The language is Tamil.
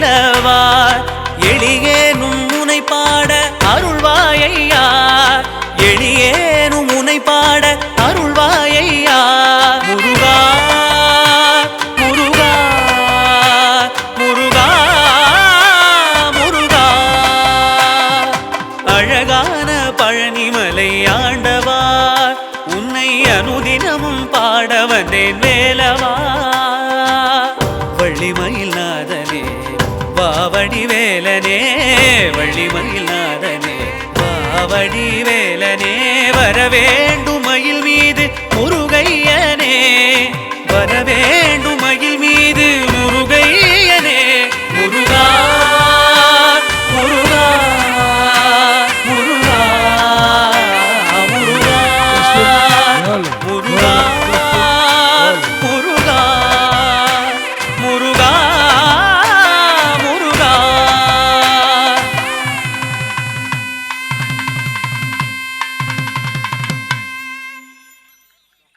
எனவார். எளியேனும் முனை பாட அருள்வாயையா. எளியேனும் முனை பாட அருள்வாயையா. முருகா முருகா முருகா முருகா. அழகான பழனிமலை ஆண்டவார். உன்னை அனுதினமும் பாட வேலவா வள்ளிமயில் வடிவேலனே வழிமயில்நாதனே வா வடிவேலனே வரவே